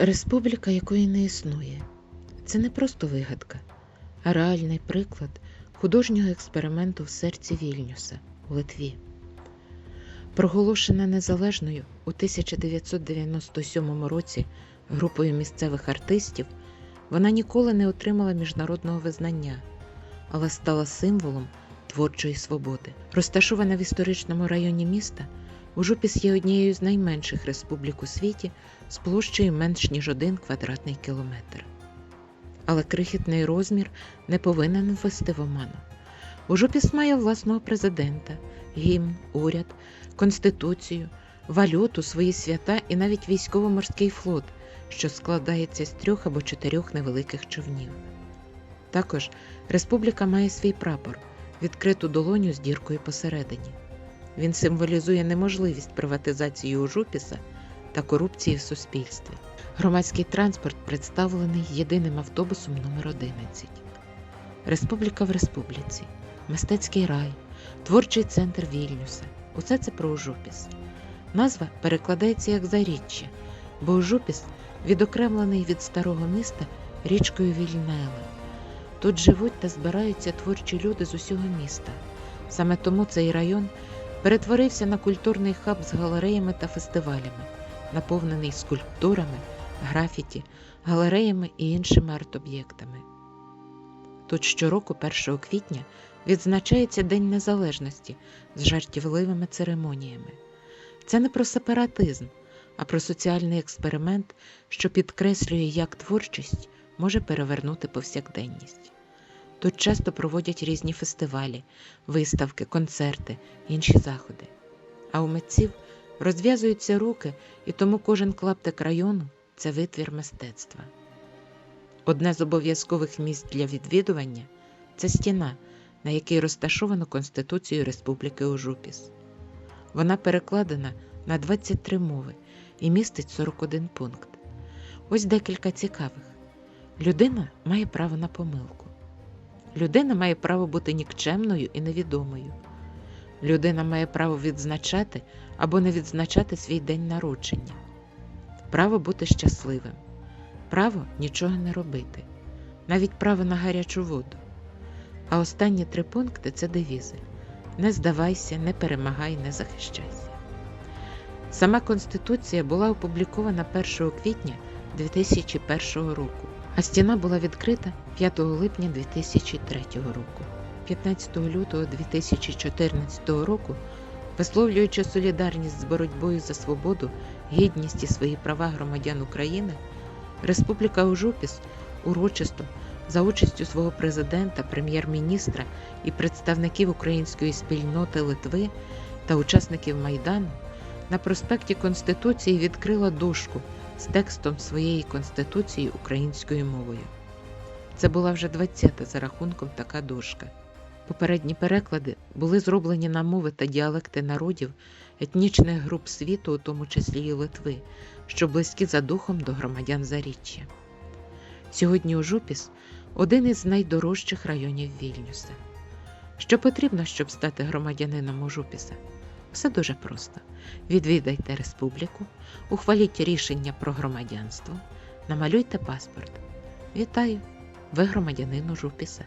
Республіка, якої не існує, це не просто вигадка, а реальний приклад художнього експерименту в серці Вільнюса у Литві. Проголошена незалежною у 1997 році групою місцевих артистів, вона ніколи не отримала міжнародного визнання, але стала символом творчої свободи. Розташована в історичному районі міста, Ужупіс є однією з найменших республік у світі з площею менш ніж один квадратний кілометр. Але крихітний розмір не повинен ввести в оману. Ужупіс має власного президента, гімн, уряд, конституцію, валюту, свої свята і навіть військово-морський флот, що складається з трьох або чотирьох невеликих човнів. Також республіка має свій прапор, відкриту долоню з діркою посередині. Він символізує неможливість приватизації Ужупіса та корупції в суспільстві. Громадський транспорт представлений єдиним автобусом номер 11. Республіка в республіці, мистецький рай, творчий центр Вільнюса. Усе це про Ужупіс. Назва перекладається як заріччя, бо Ужупіс відокремлений від старого міста річкою Вільнела. Тут живуть та збираються творчі люди з усього міста. Саме тому цей район перетворився на культурний хаб з галереями та фестивалями, наповнений скульптурами, графіті, галереями і іншими арт-об'єктами. Тут щороку, 1 квітня, відзначається День Незалежності з жартівливими церемоніями. Це не про сепаратизм, а про соціальний експеримент, що підкреслює, як творчість може перевернути повсякденність. Тут часто проводять різні фестивалі, виставки, концерти, інші заходи. А у митців розв'язуються руки, і тому кожен клаптик району це витвір мистецтва. Одне з обов'язкових місць для відвідування це стіна, на якій розташовано Конституцію Республіки Ужупіс. Вона перекладена на 23 мови і містить 41 пункт. Ось декілька цікавих. Людина має право на помилку. Людина має право бути нікчемною і невідомою. Людина має право відзначати або не відзначати свій день народження, право бути щасливим, право нічого не робити, навіть право на гарячу воду. А останні три пункти це девізи: не здавайся, не перемагай, не захищайся. Сама Конституція була опублікована 1 квітня 2001 року а стіна була відкрита 5 липня 2003 року. 15 лютого 2014 року, висловлюючи солідарність з боротьбою за свободу, гідність і свої права громадян України, Республіка Ужупіс урочисто за участю свого президента, прем'єр-міністра і представників української спільноти Литви та учасників Майдану на проспекті Конституції відкрила дошку з текстом своєї конституції українською мовою. Це була вже 20-та за рахунком така дошка. Попередні переклади були зроблені на мови та діалекти народів, етнічних груп світу, у тому числі і Литви, що близькі за духом до громадян Заріччя. Сьогодні Ужупіс один із найдорожчих районів Вільнюса. Що потрібно, щоб стати громадянином Ужупіса? Все дуже просто. Відвідайте республіку, ухваліть рішення про громадянство, намалюйте паспорт. Вітаю! Ви громадянин Ужупіса.